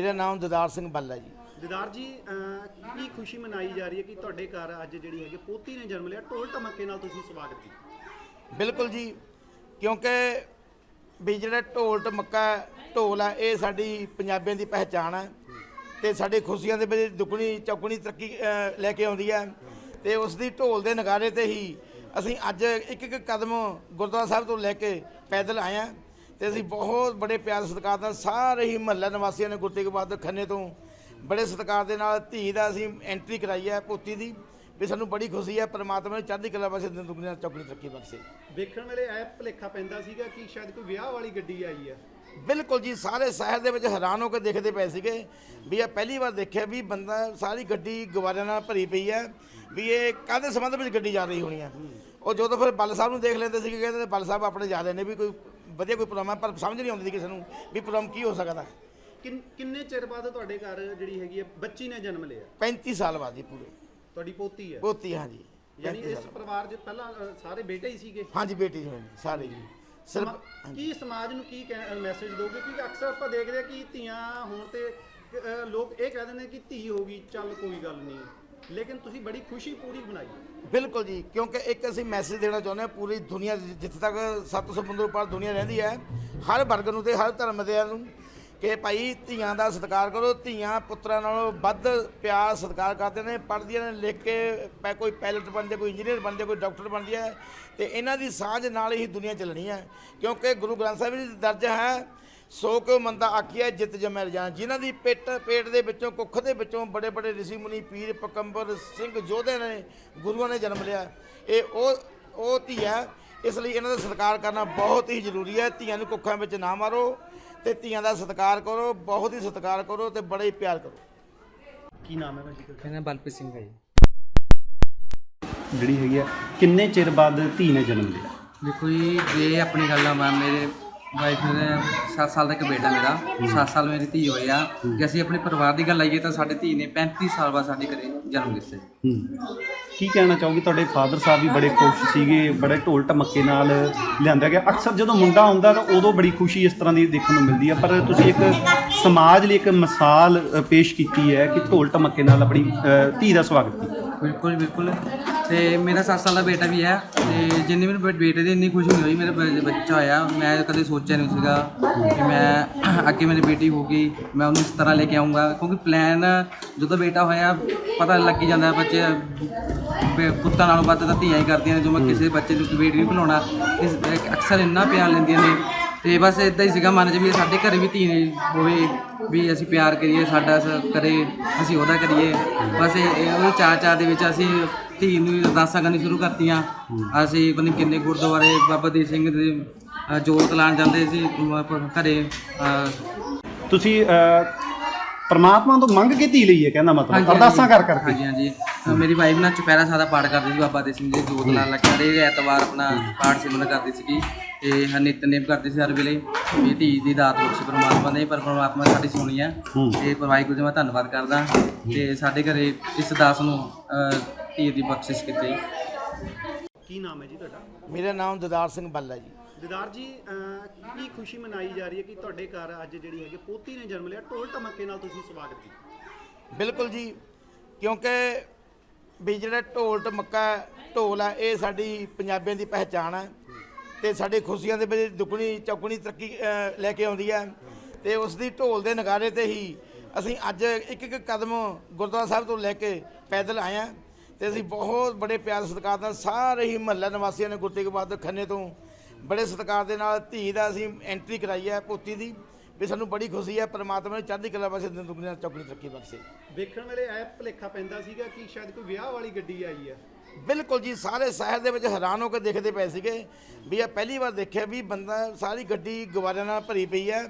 ਮੇਰਾ ਨਾਮ ਦਦਾਰ ਸਿੰਘ ਬੱਲਾ ਜੀ। ਦਿਦਾਰ ਜੀ ਅਹ, ਕੀ ਖੁਸ਼ੀ ਮਨਾਈ ਜਾ ਰਹੀ ਹੈ ਕਿ ਤੁਹਾਡੇ ਘਰ ਅੱਜ ਜਿਹੜੀ ਹੈਗੀ ਪੋਤੀ ਨੇ ਜਨਮ ਲਿਆ? ਢੋਲ ਢਮੱਕੇ ਨਾਲ ਤੁਸੀਂ ਸਵਾਗਤ ਕੀਤਾ। ਬਿਲਕੁਲ ਜੀ ਕਿਉਂਕਿ ਵੀ ਜਿਹੜਾ ਢੋਲ ਟਮੱਕਾ ਢੋਲ ਹੈ ਇਹ ਸਾਡੀ ਪੰਜਾਬੀਆਂ ਦੀ ਪਹਿਚਾਣ ਹੈ ਤੇ ਸਾਡੇ ਖੁਸ਼ੀਆਂ ਦੇ ਵਿੱਚ ਦੁੱਗਣੀ ਚੌਗਣੀ ਤਰੱਕੀ ਅ, ਲੈ ਕੇ ਆਉਂਦੀ ਹੈ ਤੇ ਉਸ ਦੀ ਢੋਲ ਦੇ ਨਗਾਰੇ ਤੇ ਹੀ ਅਸੀਂ ਅੱਜ ਇੱਕ ਇੱਕ ਕਦਮ ਗੁਰਦੁਆਰਾ ਸਾਹਿਬ ਤੋਂ ਲੈ ਕੇ ਪੈਦਲ ਆਏ ਹਾਂ ਤੇ ਅਸੀਂ ਬਹੁਤ ਬੜੇ ਪਿਆਰ ਸਤਿਕਾਰ ਨਾਲ ਸਾਰੇ ਹੀ ਮਹੱਲਾ ਨਿਵਾਸੀਆਂ ਨੇ ਗੁਰੂ ਤੇਗ ਬਹਾਦਰ ਖੰਨੇ ਤੋਂ ਬੜੇ ਸਤਿਕਾਰ ਦੇ ਨਾਲ ਧੀ ਦਾ ਅਸੀਂ ਐਂਟਰੀ ਕਰਾਈ ਹੈ ਪੋਤੀ ਦੀ ਵੀ ਸਾਨੂੰ ਬੜੀ ਖੁਸ਼ੀ ਹੈ ਪ੍ਰਮਾਤਮਾ ਨੇ ਚੜ੍ਹਦੀ ਕਲਾ ਵਾਸਤੇ ਦਿਨ ਦੁਗਣੀ ਚੌਗਣੀ ਤਰੱਕੀ ਬਖਸ਼ੇ। ਵੇਖਣ ਵੇਲੇ ਇਹ ਭੁਲੇਖਾ ਪੈਂਦਾ ਸੀਗਾ ਕਿ ਸ਼ਾਇਦ ਕੋਈ ਵਿਆਹ ਵਾਲੀ ਗੱਡੀ ਆਈ ਹੈ ਬਿਲਕੁਲ ਜੀ ਸਾਰੇ ਸ਼ਹਿਰ ਦੇ ਵਿੱਚ ਹੈਰਾਨ ਹੋ ਕੇ ਦੇਖਦੇ ਪਏ ਸੀਗੇ ਵੀ ਇਹ ਪਹਿਲੀ ਵਾਰ ਦੇਖਿਆ ਵੀ ਬੰਦਾ ਸਾਰੀ ਗੱਡੀ ਗਵਾਰਿਆਂ ਨਾਲ ਭਰੀ ਪਈ ਹੈ ਵੀ ਇਹ ਕਾਹਦੇ ਸੰਬੰਧ ਵਿੱਚ ਗੱਡੀ ਜਾ ਰਹੀ ਹੋਣੀ ਹੈ। ਉਹ ਜਦੋਂ ਫਿਰ ਬੱਲ ਸਾਹਿਬ ਨੂੰ ਦੇਖ ਲੈਂਦੇ ਸੀਗੇ ਕਹਿੰਦੇ ਬੱਲ ਸਾਹਿਬ ਆਪਣੇ ਜਾ ਰਹੇ ਨੇ ਵੀ ਕੋਈ ਵਧੀਆ ਕੋਈ ਪ੍ਰੋਗਰਾਮ ਹੈ ਪਰ ਸਮਝ ਨਹੀਂ ਆਉਂਦੀ ਸੀ ਕਿਸੇ ਨੂੰ ਵੀ ਪ੍ਰੋਗਰਾਮ ਕੀ ਹੋ ਸਕਦਾ। ਕਿੰਨ- ਕਿੰਨੇ ਚਿਰ ਬਾਅਦ ਤੁਹਾਡੇ ਘਰ ਜਿਹੜੀ ਹੈਗੀ ਹੈ ਬੱਚੀ ਨੇ ਜਨਮ ਲਿਆ? 35 ਸਾਲ ਬਾਅਦ ਜੀ ਪੂਰੇ। ਤੁਹਾਡੀ ਪੋਤੀ ਹੈ ਪੋਤੀ ਹਾਂ ਜੀ ਯਾਨੀ 35 ਇਸ ਸਾਲ। ਪਰਿਵਾਰ 'ਚ ਪਹਿਲਾਂ ਸਾਰੇ ਬੇਟੇ ਹੀ ਸੀਗੇ? ਹਾਂਜੀ ਬੇਟੀ ਹੋਈ ਨੇ ਸਾਰੇ ਜੀ। ਸਿਰਫ ਸਮਾ- ਕੀ ਸਮਾਜ ਨੂੰ ਕੀ ਮੈਸੇਜ ਦੋਗੇ? ਕਿਉਂਕਿ ਅਕਸਰ ਆਪਾਂ ਦੇਖਦੇ ਆ ਕਿ ਧੀਆਂ ਹੋਣ ਤੇ ਲੋਕ ਇਹ ਕਹਿ ਦਿੰਦੇ ਨੇ ਕਿ ਧੀ ਹੋ ਗਈ ਚੱਲ ਕੋਈ ਗੱਲ ਨਹੀਂ। ਲੇਕਿਨ ਤੁਸੀਂ ਬੜੀ ਖੁਸ਼ੀ ਪੂਰੀ ਬਣਾਈ ਬਿਲਕੁਲ ਜੀ, ਕਿਉਂਕਿ ਇੱਕ ਅਸੀਂ ਮੈਸੇਜ ਦੇਣਾ ਚਾਹੁੰਦੇ ਹਾਂ ਪੂਰੀ ਦੁਨੀਆ ਜਿ- ਜਿੱਥੇ ਤੱਕ ਸੱਤ ਸਮੁੰਦਰ ਪਾਰ ਦੁਨੀਆ ਰਹਿੰਦੀ ਹੈ, ਹਰ ਵਰਗ ਨੂੰ ਤੇ ਹਰ ਧਰਮ ਦੇ ਨੂੰ। ਕਿ ਭਾਈ ਧੀਆਂ ਦਾ ਸਤਿਕਾਰ ਕਰੋ, ਧੀਆਂ ਪੁੱਤਰਾਂ ਨਾਲੋਂ ਵੱਧ ਪਿਆਰ ਸਤਿਕਾਰ ਕਰਦੇ ਨੇ, ਪੜ੍ਹਦੀਆਂ ਨੇ, ਲਿਖ ਕੇ ਪੈ- ਕੋਈ ਪਾਇਲਟ ਬਣਦੇ, ਕੋਈ ਇੰਜੀਨੀਅਰ ਬਣਦੇ, ਕੋਈ ਡਾਕਟਰ ਬਣਦੀ ਹੈ, ਤੇ ਇਹਨਾਂ ਦੀ ਸਾਂਝ ਨਾਲ ਹੀ ਦੁਨੀਆ ਚੱਲਣੀ ਹੈ, ਕਿਉਂਕਿ ਗੁਰੂ ਗ੍ਰੰਥ ਸਾਹਿਬ ਜੀ ਦਰਜ ਹੈ, ਸੋ ਕੋ ਮੰਦਾ ਆਖੀਆ ਜਿੱਤ ਜਮੈ ਰਜਾਨ। ਜਿਨ੍ਹਾਂ ਦੀ ਪੇਟ ਪੇਟ ਦੇ ਵਿੱਚੋਂ, ਕੁੱਖ ਦੇ ਵਿੱਚੋਂ ਬੜੇ ਬੜੇ ਰਿਸ਼ੀ ਮੁਨੀ ਪੀਰ ਪਕੰਬਰ ਸਿੰਘ ਯੋਧੇ ਨੇ, ਗੁਰੂਆਂ ਨੇ ਜਨਮ ਲਿਆ। ਇਹ ਉਹ ਉਹ ਧੀ ਹੈ, ਇਸ ਲਈ ਇਹਨਾਂ ਦਾ ਸਤਿਕਾਰ ਕਰਨਾ ਬਹੁਤ ਹੀ ਜ਼ਰੂਰੀ ਹੈ। ਧੀਆਂ ਨੂੰ ਕੁੱਖਾਂ ਵਿੱਚ ਨਾ ਮਾਰੋ। ਤੇ ਧੀਆਂ ਦਾ ਸਤਿਕਾਰ ਕਰੋ ਬਹੁਤ ਹੀ ਸਤਿਕਾਰ ਕਰੋ ਤੇ ਬੜਾ ਹੀ ਪਿਆਰ ਕਰੋ। ਕੀ ਨਾਮ ਹੈ ਭਾਜੀ ਤੁਹਾਡਾ? ਮੇਰਾ ਨਾਮ ਬਲਪ੍ਰੀਤ ਸਿੰਘ ਹੈ ਜੀ। ਜਿਹੜੀ ਹੈਗੀ ਆ ਕਿੰਨੇ ਚਿਰ ਬਾਅਦ ਧੀ ਨੇ ਜਨਮ ਲਿਆ? ਦੇਖੋ ਜੀ ਜੇ ਆਪਣੀ ਗੱਲ ਮੈਂ ਮੇਰੇ ਵਾਈਫ ਨੇ 7 ਸਾਲ ਦਾ ਇੱਕ ਬੇਟਾ ਮੇਰਾ 7 ਸਾਲ ਮੇਰੀ ਧੀ ਹੋਈ ਆ। ਜੇ ਅਸੀਂ ਆਪਣੇ ਪਰਿਵਾਰ ਦੀ ਗੱਲ ਆਈਏ ਤਾਂ ਸਾਡੇ ਧੀ ਨੇ 35 ਸਾਲ ਬਾਅਦ ਸਾਡੇ ਘਰੇ ਜਨਮ ਲਿੱਤਾ ਕੀ ਕਹਿਣਾ ਚਾਹੋਗੇ? ਤੁਹਾਡੇ ਫਾਦਰ ਸਾਹਿਬ ਵੀ ਬੜੇ ਖੁਸ਼ ਸੀਗੇ ਬੜੇ ਢੋਲ ਢਮੱਕੇ ਨਾਲ ਲਿਆਂਦਾ ਗਿਆ। ਅਕਸਰ ਜਦੋਂ ਮੁੰਡਾ ਆਉਂਦਾ ਤਾਂ ਉਦੋਂ ਬੜੀ ਖੁਸ਼ੀ ਇਸ ਤਰ੍ਹਾਂ ਦੀ ਦੇਖਣ ਨੂੰ ਮਿਲਦੀ ਹੈ ਪਰ ਤੁਸੀਂ ਇੱਕ ਸਮਾਜ ਲਈ ਇੱਕ ਮਿਸਾਲ ਪੇਸ਼ ਕੀਤੀ ਹੈ ਕਿ ਢੋਲ ਢਮੱਕੇ ਨਾਲ ਆਪਣੀ ਧੀ ਦਾ ਸਵਾਗਤ ਕੀਤਾ। ਬਿਲਕੁਲ ਬਿਲਕੁਲ। ਤੇ ਮੇਰਾ 7 ਸਾਲ ਦਾ ਬੇਟਾ ਵੀ ਹੈ ਤੇ ਜਿੰਨੀ ਮੇਰੇ ਬੇ- ਬੇਟੇ ਦੀ ਇੰਨੀ ਖੁਸ਼ੀ ਨਹੀਂ ਹੋਈ, ਮੇਰੇ ਬ- ਬੱਚਾ ਹੋਇਆ। ਮੈਂ ਕਦੇ ਸੋਚਿਆ ਨਹੀਂ ਸੀਗਾ ਕਿ ਮੈਂ ਅੱਗੇ ਮੇਰੀ ਬੇਟੀ ਹੋਊਗੀ, ਮੈਂ ਉਹਨੂੰ ਇਸ ਤਰ੍ਹਾਂ ਲੈ ਕੇ ਆਉਂਗਾ ਕਿਉਂਕਿ ਪਲਾਨ ਜਦੋਂ ਬੇਟਾ ਹੋਇਆ, ਪਤਾ ਲੱਗ ਹੀ ਜਾਂਦਾ ਬੱਚੇ, ਬੇ- ਪੁੱਤਾਂ ਨਾਲੋਂ ਵੱਧ ਤਾਂ ਧੀਆਂ ਹੀ ਕਰਦੀਆਂ ਨੇ, ਜੋ ਮੈਂ ਕਿਸੇ ਬੱਚੇ ਨੂੰ ਬੇਟੀ ਨਹੀਂ ਬਣਾਉਣਾ ਇਸ ਅਕਸਰ ਇੰਨਾ ਪਿਆਰ ਲੈਂਦੀਆਂ ਨੇ। ਤੇ ਬਸ ਇਦਾਂ ਹੀ ਸੀਗਾ ਮਨ 'ਚ ਵੀ ਸਾਡੇ ਘਰੇ ਵੀ ਧੀ ਨੇ ਹੋਵੇ, ਵੀ ਅਸੀਂ ਪਿਆਰ ਕਰੀਏ, ਸਾਡਾ ਸ- ਕਰੇ, ਅਸੀਂ ਉਹਦਾ ਕਰੀਏ। ਬਸ ਇਹ ਇਹ ਉਹ ਚਾਅ ਚਾਅ ਦੇ ਵਿੱਚ ਅਸੀਂ ਧੀ ਨੂੰ ਹੀ ਅਰਦਾਸਾਂ ਕਰਨੀ ਸ਼ੁਰੂ ਕਰਤੀਆਂ। ਅਸੀਂ ਪਤਾ ਨਹੀਂ ਕਿੰਨੇ ਗੁਰਦੁਆਰੇ ਬਾਬਾ ਦੀਪ ਸਿੰਘ ਦੇ ਅ, ਜੋਤ ਲਾਉਣ ਜਾਂਦੇ ਸੀ ਅ, ਘਰੇ ਅ, ਤੁਸੀਂ ਪਰਮਾਤਮਾ ਤੋਂ ਮੰਗ ਕੇ ਧੀ ਲਈ ਹੈ ਕਹਿੰਦਾ ਹਾਂਜੀ, ਮਤਲਬ ਅਰਦਾਸਾਂ ਕਰ ਕਰਕੇ ਹਾਂਜੀ ਹਾਂਜੀ। ਅ, ਮੇਰੀ ਵਾਈਫ ਨਾਲ ਚੁਪਹਿਰਾ ਸਾਹਿਬ ਦਾ ਪਾਠ ਕਰਦੀ ਸੀ ਬਾਬਾ ਦੀਪ ਸਿੰਘ ਜੀ ਜੋਤ ਲਾਉਣ ਲੱਗ। ਜਾਂਦੇ ਐਤਵਾਰ ਆਪਣਾ ਪਾਠ ਸਿਮਰਨ ਕਰਦੀ ਸੀਗੀ ਤੇ ਹਰ ਨਿਤਨੇਮ ਕਰਦੀ ਸੀ ਹਰ ਵੇਲੇ। ਵੀ ਧੀ ਦੀ ਦਾਤ ਬਖਸ਼ੀ ਪਰਮਾਤਮਾ ਨੇ ਪਰ ਪਰਮਾਤਮਾ ਸਾਡੀ ਸੁਣੀ ਆ। ਹੂੰ। ਤੇ ਵਾਹਿਗੁਰੂ ਜੀ ਮੈਂ ਧੰਨਵਾਦ ਕਰਦਾ। ਤੇ ਸਾਡੇ ਘਰੇ ਇਸ ਦਾਸ ਨੂੰ ਅ, ਧੀ ਦੀ ਬਖਸ਼ਿਸ਼ ਕੀਤੀ। ਕੀ ਨਾਮ ਹੈ ਜੀ ਤੁਹਾਡਾ? ਮੇਰਾ ਨਾਮ ਦਦਾਰ ਸਿੰਘ ਬੱਲਾ ਜੀ। ਦਿਦਾਰ ਜੀ ਅਹ, ਕੀ ਖੁਸ਼ੀ ਮਨਾਈ ਜਾ ਰਹੀ ਹੈ ਕਿ ਤੁਹਾਡੇ ਘਰ ਅੱਜ ਜਿਹੜੀ ਹੈਗੀ ਪੋਤੀ ਨੇ ਜਨਮ ਲਿਆ? ਢੋਲ ਢਮੱਕੇ ਨਾਲ ਤੁਸੀਂ ਸਵਾਗਤ ਕੀਤਾ। ਬਿਲਕੁਲ ਜੀ ਕਿਉਂਕਿ ਵੀ ਜਿਹੜਾ ਢੋਲ ਟਮੱਕਾ ਢੋਲ ਹੈ ਇਹ ਸਾਡੀ ਪੰਜਾਬੀਆਂ ਦੀ ਪਹਿਚਾਣ ਹੈ ਤੇ ਸਾਡੇ ਖੁਸ਼ੀਆਂ ਦੇ ਵਿੱਚ ਦੁੱਗਣੀ ਚੌਗਣੀ ਤਰੱਕੀ ਅ, ਲੈ ਕੇ ਆਉਂਦੀ ਹੈ ਤੇ ਉਸ ਦੀ ਢੋਲ ਦੇ ਨਗਾਰੇ ਤੇ ਹੀ ਅਸੀਂ ਅੱਜ ਇੱਕ ਇੱਕ ਕਦਮ ਗੁਰਦੁਆਰਾ ਸਾਹਿਬ ਤੋਂ ਲੈ ਕੇ ਪੈਦਲ ਆਏ ਹਾਂ ਤੇ ਅਸੀਂ ਬਹੁਤ ਬੜੇ ਪਿਆਰ ਸਤਿਕਾਰ ਨਾਲ ਸਾਰੇ ਹੀ ਮਹੱਲਾ ਨਿਵਾਸੀਆਂ ਨੇ ਗੁਰੂ ਤੇਗ ਬਹਾਦਰ ਖੰਨੇ ਤੋਂ ਬੜੇ ਸਤਿਕਾਰ ਦੇ ਨਾਲ ਧੀ ਦਾ ਅਸੀਂ ਐਂਟਰੀ ਕਰਾਈ ਹੈ ਪੋਤੀ ਦੀ ਵੀ ਸਾਨੂੰ ਬੜੀ ਖੁਸ਼ੀ ਹੈ ਪ੍ਰਮਾਤਮਾ ਨੇ ਚੜ੍ਹਦੀ ਕਲਾ ਵਾਸਤੇ ਦਿਨ ਦੁਗਣੀ ਚੌਗਣੀ ਤਰੱਕੀ ਬਖਸ਼ੇ। ਵੇਖਣ ਵੇਲੇ ਇਹ ਭੁਲੇਖਾ ਪੈਂਦਾ ਸੀਗਾ ਕਿ ਸ਼ਾਇਦ ਕੋਈ ਵਿਆਹ ਵਾਲੀ ਗੱਡੀ ਆਈ ਹੈ। ਬਿਲਕੁਲ ਜੀ ਸਾਰੇ ਸ਼ਹਿਰ ਦੇ ਵਿੱਚ ਹੈਰਾਨ ਹੋ ਕੇ ਦੇਖਦੇ ਪਏ ਸੀਗੇ ਵੀ ਇਹ ਪਹਿਲੀ ਵਾਰ ਦੇਖਿਆ ਵੀ ਬੰਦਾ ਸਾਰੀ ਗੱਡੀ ਗਵਾਰਿਆਂ ਨਾਲ ਭਰੀ ਪਈ ਹੈ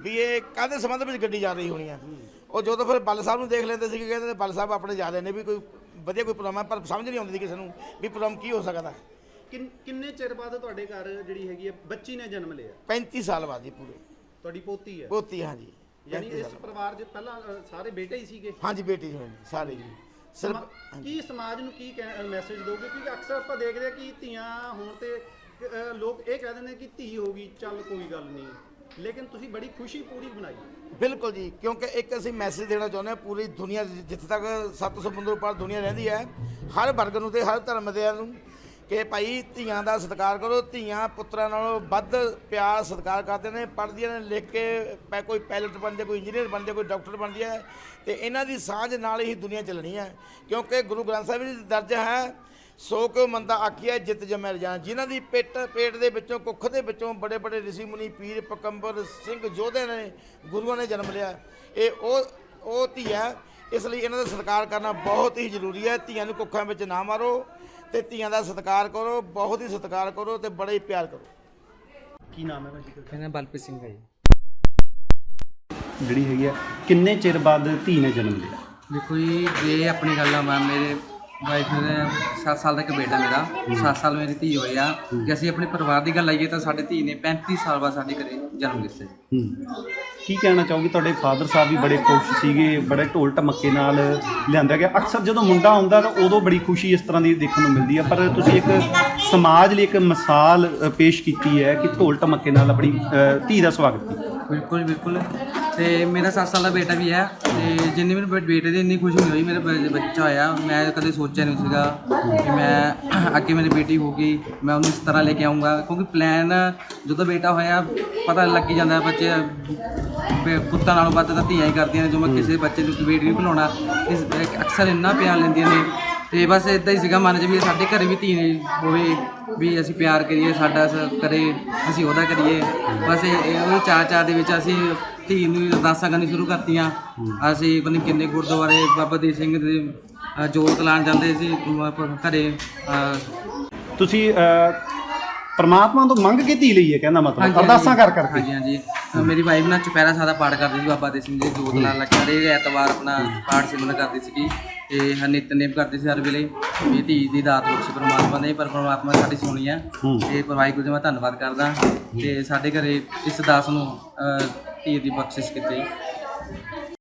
ਵੀ ਇਹ ਕਾਹਦੇ ਸੰਬੰਧ ਵਿੱਚ ਗੱਡੀ ਜਾ ਰਹੀ ਹੋਣੀ ਹੈ। ਉਹ ਜਦੋਂ ਫਿਰ ਬੱਲ ਸਾਹਿਬ ਨੂੰ ਦੇਖ ਲੈਂਦੇ ਸੀਗੇ ਕਹਿੰਦੇ ਬੱਲ ਸਾਹਿਬ ਆਪਣੇ ਜਾ ਰਹੇ ਨੇ ਵੀ ਕੋਈ ਵਧੀਆ ਕੋਈ ਪ੍ਰੋਗਰਾਮ ਹੈ ਪਰ ਸਮਝ ਨਹੀਂ ਆਉਂਦੀ ਸੀ ਕਿਸੇ ਨੂੰ ਵੀ ਪ੍ਰੋਗਰਾਮ ਕੀ ਹੋ ਸਕਦਾ। ਕਿੰਨ- ਕਿੰਨੇ ਚਿਰ ਬਾਅਦ ਤੁਹਾਡੇ ਘਰ ਜਿਹੜੀ ਹੈਗੀ ਹੈ ਬੱਚੀ ਨੇ ਜਨਮ ਲਿਆ? 35 ਸਾਲ ਬਾਅਦ ਜੀ ਪੂਰੇ। ਤੁਹਾਡੀ ਪੋਤੀ ਹੈ ਪੋਤੀ ਹਾਂ ਜੀ ਯਾਨੀ 35 ਇਸ ਸਾਲ। ਪਰਿਵਾਰ 'ਚ ਪਹਿਲਾਂ ਅ, ਸਾਰੇ ਬੇਟੇ ਹੀ ਸੀਗੇ? ਹਾਂਜੀ ਬੇਟੀ ਹੋਈ ਨੇ ਸਾਰੇ ਜੀ। ਸਿਰਫ ਸਮਾ- ਕੀ ਸਮਾਜ ਨੂੰ ਕੀ ਮੈਸੇਜ ਦੋਗੇ? ਕਿਉਂਕਿ ਅਕਸਰ ਆਪਾਂ ਦੇਖਦੇ ਆ ਕਿ ਧੀਆਂ ਹੋਣ ਤੇ ਅ, ਲੋਕ ਇਹ ਕਹਿ ਦਿੰਦੇ ਨੇ ਕਿ ਧੀ ਹੋ ਗਈ ਚੱਲ ਕੋਈ ਗੱਲ ਨਹੀਂ। ਲੇਕਿਨ ਤੁਸੀਂ ਬੜੀ ਖੁਸ਼ੀ ਪੂਰੀ ਬਣਾਈ ਬਿਲਕੁਲ ਜੀ, ਕਿਉਂਕਿ ਇੱਕ ਅਸੀਂ ਮੈਸੇਜ ਦੇਣਾ ਚਾਹੁੰਦੇ ਹਾਂ, ਪੂਰੀ ਦੁਨੀਆ ਜਿ- ਜਿੱਥੇ ਤੱਕ ਸੱਤ ਸਮੁੰਦਰ ਪਾਰ ਦੁਨੀਆ ਰਹਿੰਦੀ ਹੈ, ਹਰ ਵਰਗ ਨੂੰ ਤੇ ਹਰ ਧਰਮ ਦੇ ਨੂੰ ਕਿ ਭਾਈ ਧੀਆਂ ਦਾ ਸਤਿਕਾਰ ਕਰੋ, ਧੀਆਂ ਪੁੱਤਰਾਂ ਨਾਲੋਂ ਵੱਧ ਪਿਆਰ ਸਤਿਕਾਰ ਕਰਦੇ ਨੇ, ਪੜ੍ਹਦੀਆਂ ਨੇ, ਲਿਖ ਕੇ ਪੈ, ਕੋਈ ਪਾਇਲਟ ਬਣਦੇ ਕੋਈ ਇੰਜੀਨੀਅਰ ਬਣਦੇ ਕੋਈ ਡਾਕਟਰ ਬਣਦੀ ਹੈ ਤੇ ਇਹਨਾਂ ਦੀ ਸਾਂਝ ਨਾਲ ਹੀ ਦੁਨੀਆ ਚੱਲਣੀ ਹੈ, ਕਿਉਂਕਿ ਗੁਰੂ ਗ੍ਰੰਥ ਸਾਹਿਬ ਜੀ ਦੀ ਦਰਜ ਹੈ ਸੋ ਕੋ ਮੰਦਾ ਆਖੀਆ ਜਿਤ ਜਮੈ ਰਜਾਨ ਜਿਨ੍ਹਾਂ ਦੀ ਪੇਟ ਪੇਟ ਦੇ ਵਿੱਚੋਂ ਕੁੱਖ ਦੇ ਵਿੱਚੋਂ ਬੜੇ ਬੜੇ ઋષਿ ਮੁਨੀ ਪੀਰ ਪਕੰਬਰ ਸਿੰਘ ਯੋਧੇ ਨੇ ਗੁਰੂਆਂ ਨੇ ਜਨਮ ਲਿਆ। ਇਹ ਉਹ ਉਹ ਧੀ ਹੈ। ਇਸ ਲਈ ਇਹਨਾਂ ਦਾ ਸਤਿਕਾਰ ਕਰਨਾ ਬਹੁਤ ਹੀ ਜ਼ਰੂਰੀ ਹੈ। ਧੀਆਂ ਨੂੰ ਕੁੱਖਾਂ ਵਿੱਚ ਨਾ ਮਾਰੋ ਤੇ ਧੀਆਂ ਦਾ ਸਤਿਕਾਰ ਕਰੋ ਬਹੁਤ ਹੀ ਸਤਿਕਾਰ ਕਰੋ ਤੇ ਬੜਾ ਹੀ ਪਿਆਰ ਕਰੋ। ਕੀ ਨਾਮ ਹੈ ਭਾਜੀ ਮੇਰਾ ਨਾਮ ਬਲਪ੍ਰੀਤ ਸਿੰਘ ਹੈ ਜੀ। ਜਿਹੜੀ ਹੈਗੀ ਆ ਕਿੰਨੇ ਚਿਰ ਬਾਅਦ ਧੀ ਨੇ ਜਨਮ ਲਿਆ? ਦੇਖੋ ਜੀ ਜੇ ਆਪਣੀ ਗੱਲ ਮੈਂ ਮੇਰੇ ਵਾਈਫ ਦੇ 7 ਸਾਲ ਦਾ ਇੱਕ ਬੇਟਾ ਮੇਰਾ 7 ਸਾਲ ਮੇਰੀ ਧੀ ਹੋਈ ਆ ਜੇ ਅਸੀਂ ਆਪਣੇ ਪਰਿਵਾਰ ਦੀ ਗੱਲ ਆਈਏ ਤਾਂ ਸਾਡੇ ਧੀ ਨੇ 35 ਸਾਲ ਬਾਅਦ ਸਾਡੇ ਘਰੇ ਜਨਮ ਲਿੱਤਾ ਕੀ ਕਹਿਣਾ ਚਾਹੋਗੇ? ਤੁਹਾਡੇ ਫਾਦਰ ਸਾਹਿਬ ਵੀ ਬੜੇ ਖੁਸ਼ ਸੀਗੇ, ਬੜੇ ਢੋਲ ਢਮੱਕੇ ਨਾਲ ਲਿਆਂਦਾ ਗਿਆ। ਅਕਸਰ ਜਦੋਂ ਮੁੰਡਾ ਆਉਂਦਾ ਤਾਂ ਉਦੋਂ ਬੜੀ ਖੁਸ਼ੀ ਇਸ ਤਰ੍ਹਾਂ ਦੀ ਦੇਖਣ ਨੂੰ ਮਿਲਦੀ ਹੈ ਪਰ ਤੁਸੀਂ ਇੱਕ ਸਮਾਜ ਲਈ ਇੱਕ ਮਿਸਾਲ ਪੇਸ਼ ਕੀਤੀ ਹੈ ਕਿ ਢੋਲ ਢਮੱਕੇ ਨਾਲ ਆਪਣੀ ਧੀ ਦਾ ਸਵਾਗਤ ਕੀਤਾ। ਬਿਲਕੁਲ ਬਿਲਕੁਲ। ਤੇ ਮੇਰਾ 7 ਸਾਲ ਦਾ ਬੇਟਾ ਵੀ ਹੈ ਤੇ ਜਿੰਨੀ ਮੇਰੇ ਬੇ- ਬੇਟੇ ਦੀ ਇੰਨੀ ਖੁਸ਼ੀ ਨਹੀਂ ਹੋਈ, ਮੇਰੇ ਬ- ਬੱਚਾ ਹੋਇਆ, ਮੈਂ ਕਦੇ ਸੋਚਿਆ ਨਹੀਂ ਸੀਗਾ ਕਿ ਮੈਂ ਅੱਗੇ ਮੇਰੀ ਬੇਟੀ ਹੋਊਗੀ, ਮੈਂ ਉਹਨੂੰ ਇਸ ਤਰ੍ਹਾਂ ਲੈ ਕੇ ਆਉਂਗਾ ਕਿਉਂਕਿ ਪਲਾਨ ਜਦੋਂ ਬੇਟਾ ਹੋਇਆ, ਪਤਾ ਲੱਗ ਹੀ ਜਾਂਦਾ ਬੱਚੇ, ਬੇ- ਪੁੱਤਾਂ ਨਾਲੋਂ ਵੱਧ ਤਾਂ ਧੀਆਂ ਹੀ ਕਰਦੀਆਂ ਨੇ ਜੋ ਮੈਂ ਕਿਸੇ ਬੱਚੇ ਨੂੰ ਬੇਟੀ ਨਹੀਂ ਬਣਾਉਣਾ ਇਸ ਅਕਸਰ ਇੰਨਾ ਪਿਆਰ ਲੈਂਦੀਆਂ ਨੇ। ਤੇ ਬਸ ਇਦਾਂ ਹੀ ਸੀਗਾ ਮਨ 'ਚ ਵੀ ਸਾਡੇ ਘਰੇ ਵੀ ਧੀ ਹੋਵੇ ਵੀ ਅਸੀਂ ਪਿਆਰ ਕਰੀਏ ਸਾਡਾ ਸ- ਕਰੇ ਅਸੀਂ ਉਹਦਾ ਕਰੀਏ। ਬਸ ਇਹ ਇਹ ਉਹ ਚਾਰ ਚਾਰ ਦੇ ਵਿੱਚ ਅਸੀਂ ਧੀ ਨੂੰ ਅਰਦਾਸਾਂ ਕਰਨੀ ਸ਼ੁਰੂ ਕਰਤੀਆਂ। ਅਸੀਂ ਪਤਾ ਨਹੀਂ ਕਿੰਨੇ ਗੁਰਦੁਆਰੇ ਬਾਬਾ ਦੀਪ ਸਿੰਘ ਦੇ ਅ, ਜੋਤ ਲਾਉਣ ਜਾਂਦੇ ਸੀ ਅ, ਘਰੇ ਅ, ਤੁਸੀਂ ਪ੍ਰਮਾਤਮਾ ਤੋਂ ਮੰਗ ਕੇ ਧੀ ਲਈ ਹੈ ਕਹਿੰਦਾ ਮਤਲਬ। ਅਰਦਾਸਾਂ ਕਰ ਕਰਕੇ। ਹਾਂਜੀ ਹਾਂਜੀ। ਅ, ਮੇਰੀ ਵਾਈਫ ਨਾਲ ਚੁਪਹਿਰਾ ਸਾਹਿਬ ਦਾ ਪਾਠ ਕਰਦੀ ਸੀ ਬਾਬਾ ਦੀਪ ਸਿੰਘ ਜੀ ਜੋਤ ਲਾਉਣ ਲੱਗ ਜਾਂਦੇ ਐਤਵਾਰ ਆਪਣਾ ਪਾਠ ਸਿਮਰਨ ਕਰਦੀ ਸੀਗੀ। ਤੇ ਹਰ ਨਿਤਨੇਮ ਕਰਦੀ ਸੀ ਹਰ ਵੇਲੇ। ਵੀ ਧੀ ਦੀ ਦਾਤ ਬਖਸ਼ੀ ਪਰਮਾਤਮਾ ਨੇ ਪਰ ਪਰਮਾਤਮਾ ਨੇ ਸਾਡੀ ਸੁਣੀ ਆ। ਹੂੰ। ਤੇ ਵਾਹਿਗੁਰੂ ਜੀ ਮੈਂ ਧੰਨਵਾਦ ਕਰਦਾ। ਤੇ ਸਾਡੇ ਘਰੇ ਇਸ ਦਾਸ ਨੂੰ ਅ, ਧੀ ਦੀ ਬਖਸ਼ਿਸ਼ ਕੀਤੀ।